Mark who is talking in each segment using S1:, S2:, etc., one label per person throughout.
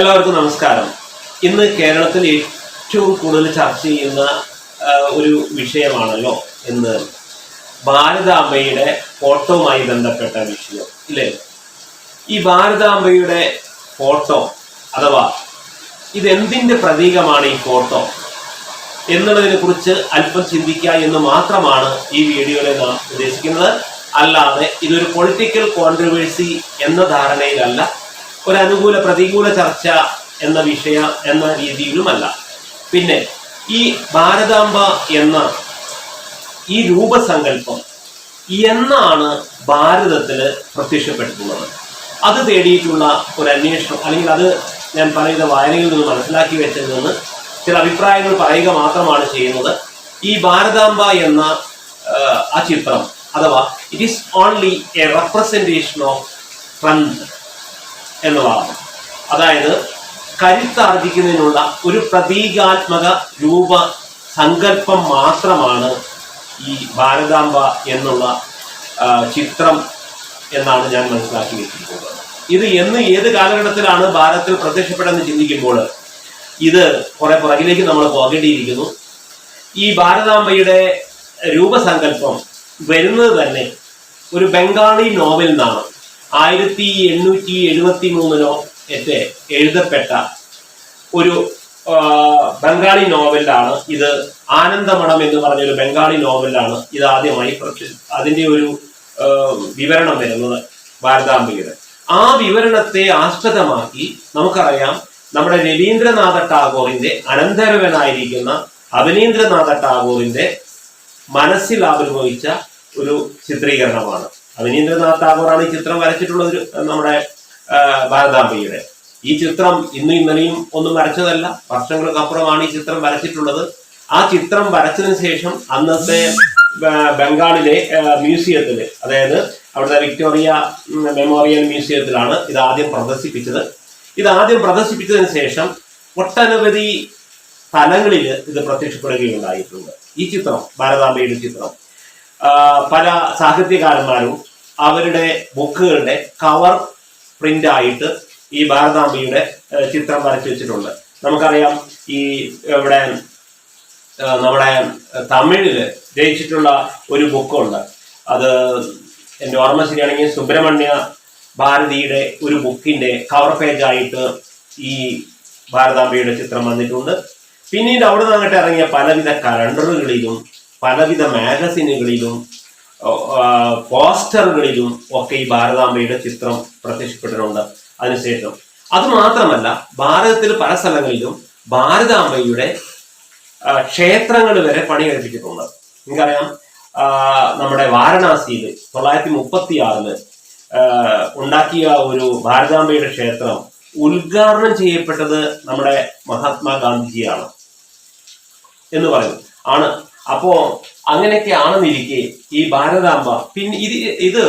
S1: എല്ലാവർക്കും നമസ്കാരം. ഇന്ന് കേരളത്തിൽ ഏറ്റവും കൂടുതൽ ചർച്ച ചെയ്യുന്ന ഒരു വിഷയമാണല്ലോ എന്ന് ഭാരതാംബയുടെ ഫോട്ടോവുമായി ബന്ധപ്പെട്ട വിഷയം ഇല്ലേ? ഈ ഭാരതാംബയുടെ ഫോട്ടോ അഥവാ ഇതെന്തിന്റെ പ്രതീകമാണ് ഈ ഫോട്ടോ എന്നുള്ളതിനെ കുറിച്ച് അല്പം ചിന്തിക്കുക എന്ന് മാത്രമാണ് ഈ വീഡിയോയിൽ നാം ഉദ്ദേശിക്കുന്നത്. അല്ലാതെ ഇതൊരു പൊളിറ്റിക്കൽ കോൺട്രവേഴ്സി എന്ന ധാരണയിലല്ല. ഒരു അനുകൂല പ്രതികൂല ചർച്ച എന്ന വിഷയ എന്ന രീതിയിലുമല്ല. പിന്നെ ഈ ഭാരതാംബ എന്ന ഈ രൂപസങ്കല്പം എന്നാണ് ഭാരതത്തിൽ പ്രത്യക്ഷപ്പെട്ടിട്ടുള്ളത് അത് തേടിയിട്ടുള്ള ഒരു അന്വേഷണം അല്ലെങ്കിൽ അത് ഞാൻ പറയുന്ന വായനയിൽ നിന്ന് മനസ്സിലാക്കി വെച്ചതിൽ നിന്ന് ചില അഭിപ്രായങ്ങൾ പറയുക മാത്രമാണ് ചെയ്യുന്നത്. ഈ ഭാരതാംബ എന്ന ആ, ആ ചിത്രം അഥവാ it is only a representation of strength എന്നുള്ളതാണ്. അതായത് കരുത്താർജിക്കുന്നതിനുള്ള ഒരു പ്രതീകാത്മക രൂപ സങ്കല്പം മാത്രമാണ് ഈ ഭാരതാംബ എന്നുള്ള ചിത്രം എന്നാണ് ഞാൻ മനസ്സിലാക്കി വെച്ചിരിക്കുന്നത്. ഇത് എന്ന് ഏത് കാലഘട്ടത്തിലാണ് ഭാരതത്തിൽ പ്രത്യക്ഷപ്പെട്ടെന്ന് ചിന്തിക്കുമ്പോൾ ഇത് കുറെ പുറകിലേക്ക് നമ്മൾ പോകേണ്ടിയിരിക്കുന്നു. ഈ ഭാരതാംബയുടെ രൂപസങ്കല്പം വരുന്നത് തന്നെ ഒരു ബംഗാളി നോവലിൽ നിന്നാണ്. ആയിരത്തി എണ്ണൂറ്റി എഴുപത്തി മൂന്നിലോ എത്തെ എഴുതപ്പെട്ട ഒരു ബംഗാളി നോവലിലാണ് ഇത്. ആനന്ദമണം എന്ന് പറഞ്ഞൊരു ബംഗാളി നോവലിലാണ് ഇത് ആദ്യമായി അതിന്റെ ഒരു വിവരണം വരുന്നത് ഭാരതാംബയുടെ ആ വിവരണത്തെ ആസ്പദമാക്കി നമുക്കറിയാം നമ്മുടെ രവീന്ദ്രനാഥ ടാഗോറിന്റെ അനന്തരവനായിരിക്കുന്ന അവനീന്ദ്രനാഥ ടാഗോറിന്റെ മനസ്സിൽ ആവിർഭവിച്ച ഒരു ചിത്രീകരണമാണ്. അവനീന്ദ്രനാഥ് ടാഗോറാണ് ഈ ചിത്രം വരച്ചിട്ടുള്ളത് നമ്മുടെ ഭാരതാംബയുടെ. ഈ ചിത്രം ഇന്നും ഇന്നലെയും ഒന്നും വരച്ചതല്ല. വർഷങ്ങൾക്കപ്പുറമാണ് ഈ ചിത്രം വരച്ചിട്ടുള്ളത്. ആ ചിത്രം വരച്ചതിന് ശേഷം അന്നത്തെ ബംഗാളിലെ മ്യൂസിയത്തിൽ അതായത് അവിടുത്തെ വിക്ടോറിയ മെമ്മോറിയൽ മ്യൂസിയത്തിലാണ് ഇത് ആദ്യം പ്രദർശിപ്പിച്ചത്. ഇത് ആദ്യം പ്രദർശിപ്പിച്ചതിന് ശേഷം ഒട്ടനവധി സ്ഥലങ്ങളിൽ ഇത് പ്രത്യക്ഷപ്പെടുകയുണ്ടായിട്ടുണ്ട്. ഈ ചിത്രം ഭാരതാംബയുടെ ചിത്രം. പല സാഹിത്യകാരന്മാരും അവരുടെ ബുക്കുകളുടെ കവർ പ്രിന്റ് ആയിട്ട് ഈ ഭാരതാംബയുടെ ചിത്രം വരച്ചു വെച്ചിട്ടുണ്ട്. നമുക്കറിയാം ഈ ഇവിടെ നമ്മുടെ തമിഴിൽ രചിച്ചിട്ടുള്ള ഒരു ബുക്കുണ്ട്. അത് എന്റെ ഓർമ്മ ശരിയാണെങ്കിൽ സുബ്രഹ്മണ്യ ഭാരതിയുടെ ഒരു ബുക്കിന്റെ കവർ പേജ് ആയിട്ട് ഈ ഭാരതാംബയുടെ ചിത്രം വന്നിട്ടുണ്ട്. പിന്നീട് അവിടെ നിന്ന് അങ്ങോട്ട് ഇറങ്ങിയ പലവിധ കലണ്ടറുകളിലും പലവിധ മാഗസിനുകളിലും പോസ്റ്ററുകളിലും ഒക്കെ ഈ ഭാരതാംബയുടെ ചിത്രം പ്രത്യക്ഷപ്പെട്ടിട്ടുണ്ട് അതിനുശേഷം. അത് മാത്രമല്ല ഭാരതത്തിൽ പല സ്ഥലങ്ങളിലും ഭാരതാംബയുടെ ക്ഷേത്രങ്ങൾ വരെ പണി കഴിപ്പിച്ചിട്ടുണ്ട് നിങ്ങൾക്കറിയാം നമ്മുടെ വാരണാസിയിൽ തൊള്ളായിരത്തി മുപ്പത്തി ആറിൽ ഉണ്ടാക്കിയ ഒരു ഭാരതാംബയുടെ ക്ഷേത്രം ഉദ്ഘാടനം ചെയ്യപ്പെട്ടത് നമ്മുടെ മഹാത്മാഗാന്ധിജിയാണ് എന്ന് പറയുന്നു. ആണ് അപ്പോ അങ്ങനെയൊക്കെ ആണെന്നിരിക്കെ ഈ ഭാരതാംബ. പിന്നെ ഇത് ഇത്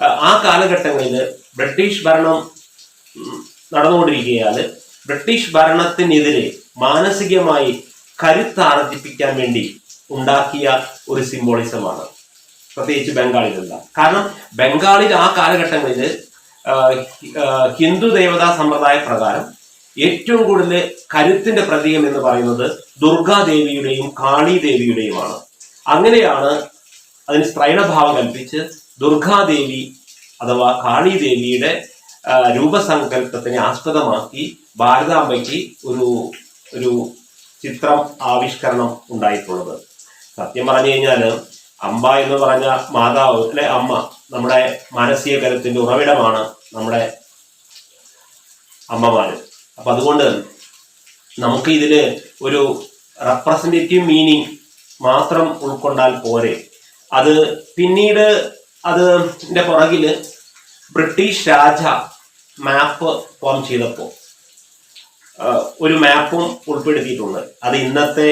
S1: ആ കാലഘട്ടങ്ങളിൽ ബ്രിട്ടീഷ് ഭരണം നടന്നുകൊണ്ടിരിക്കുകയാണ്. ബ്രിട്ടീഷ് ഭരണത്തിനെതിരെ മാനസികമായി കരുത്താർജിപ്പിക്കാൻ വേണ്ടി ഉണ്ടാക്കിയ ഒരു സിംബോളിസമാണ്. പ്രത്യേകിച്ച് ബംഗാളിലല്ല കാരണം ബംഗാളിൽ ആ കാലഘട്ടങ്ങളിൽ ഹിന്ദു ദേവതാ സമ്പ്രദായ പ്രകാരം ഏറ്റവും കൂടുതൽ കരുത്തിന്റെ പ്രതീകം എന്ന് പറയുന്നത് ദുർഗാദേവിയുടെയും കാളിദേവിയുടെയുമാണ്. അങ്ങനെയാണ് അതിന് സ്ത്രൈണഭാവം കൽപ്പിച്ച് ദുർഗാദേവി അഥവാ കാളിദേവിയുടെ രൂപസങ്കല്പത്തിനെ ആസ്പദമാക്കി ഭാരതാംബയ്ക്ക് ഒരു ഒരു ചിത്രം ആവിഷ്കരണം ഉണ്ടായിട്ടുള്ളത്. സത്യം പറഞ്ഞു കഴിഞ്ഞാൽ അമ്പ എന്ന് പറഞ്ഞ മാതാവ് അല്ലെ അമ്മ നമ്മുടെ മാനസിക കരുത്തിന്റെ ഉറവിടമാണ് നമ്മുടെ അമ്മമാര്. അപ്പൊ അതുകൊണ്ട് നമുക്ക് ഇതിൽ ഒരു റെപ്രസെന്റേറ്റീവ് മീനിങ് മാത്രം ഉൾക്കൊണ്ടാൽ പോരെ. അത് പിന്നീട് അത് പുറകിൽ ബ്രിട്ടീഷ് രാജ മാപ്പ് ഫോം ചെയ്തപ്പോൾ ഒരു മാപ്പും ഉൾപ്പെടുത്തിയിട്ടുണ്ട്. അത് ഇന്നത്തെ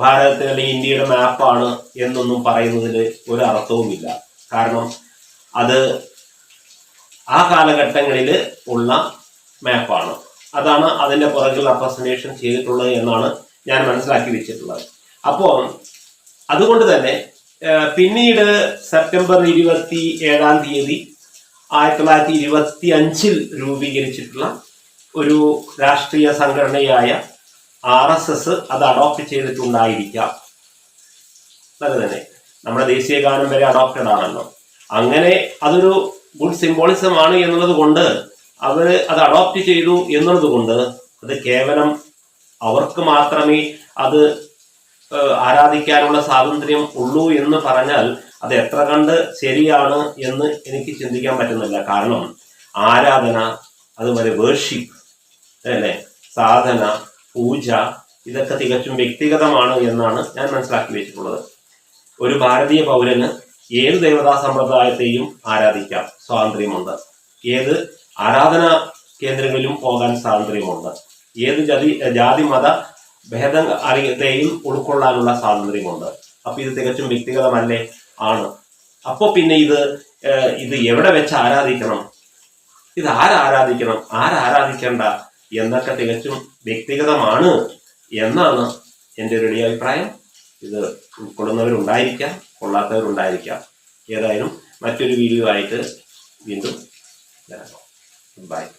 S1: ഭാരതത്തിൽ അല്ലെങ്കിൽ ഇന്ത്യയുടെ മാപ്പാണ് എന്നൊന്നും പറയുന്നതിൽ ഒരു അർത്ഥവുമില്ല കാരണം അത് ആ കാലഘട്ടങ്ങളിൽ ഉള്ള മാപ്പാണ് അതാണ് അതിന്റെ പുറകിൽ റെപ്രസെന്റേഷൻ ചെയ്തിട്ടുള്ളത് എന്നാണ് ഞാൻ മനസ്സിലാക്കി വെച്ചിട്ടുള്ളത്. അപ്പോൾ അതുകൊണ്ട് തന്നെ പിന്നീട് സെപ്റ്റംബർ ഇരുപത്തി ഏഴാം തീയതി ആയിരത്തി തൊള്ളായിരത്തി ഇരുപത്തി അഞ്ചിൽ രൂപീകരിച്ചിട്ടുള്ള ഒരു രാഷ്ട്രീയ സംഘടനയായ ആർ എസ് എസ് അത് അഡോപ്റ്റ് ചെയ്തിട്ടുണ്ടായിരിക്കാം. നല്ല തന്നെ. നമ്മുടെ ദേശീയ ഗാനം വരെ അഡോപ്റ്റഡ് ആണല്ലോ. അങ്ങനെ അതൊരു ഗുഡ് സിംബോളിസം ആണ് എന്നുള്ളത് കൊണ്ട് അവർ അത് അഡോപ്റ്റ് ചെയ്തു എന്നുള്ളത് കൊണ്ട് അത് കേവലം അവർക്ക് മാത്രമേ അത് ആരാധിക്കാനുള്ള സ്വാതന്ത്ര്യം ഉള്ളൂ എന്ന് പറഞ്ഞാൽ അത് എത്ര കണ്ട് ശരിയാണ് എന്ന് എനിക്ക് ചിന്തിക്കാൻ പറ്റുന്നില്ല. കാരണം ആരാധന അതുപോലെ വേർഷിപ്പ് അല്ലേ? സാധന പൂജ ഇതൊക്കെ തികച്ചും വ്യക്തിഗതമാണ് എന്നാണ് ഞാൻ മനസ്സിലാക്കി വെച്ചിട്ടുള്ളത്. ഒരു ഭാരതീയ പൗരന് ഏത് ദേവതാ സമ്പ്രദായത്തെയും ആരാധിക്കാം സ്വാതന്ത്ര്യമുണ്ട്. ഏത് ആരാധനാ കേന്ദ്രങ്ങളിലും പോകാൻ സ്വാതന്ത്ര്യമുണ്ട്. ഏത് ജാതി ജാതി മത ഭേദം അറിയത്തെയും ഉൾക്കൊള്ളാനുള്ള സ്വാതന്ത്ര്യമുണ്ട്. അപ്പൊ ഇത് തികച്ചും വ്യക്തിഗതമല്ലേ? ആണ്. അപ്പോൾ പിന്നെ ഇത് ഇത് എവിടെ വെച്ച് ആരാധിക്കണം? ഇത് ആരാരാധിക്കണം ആരാധിക്കേണ്ട? എന്നൊക്കെ തികച്ചും വ്യക്തിഗതമാണ് എന്നാണ് എന്റെ ഒരു അഭിപ്രായം. ഇത് ഉൾക്കൊള്ളുന്നവരുണ്ടായിരിക്കാം കൊള്ളാത്തവരുണ്ടായിരിക്കാം. ഏതായാലും മറ്റൊരു വീഡിയോ ആയിട്ട് വീണ്ടും Bye.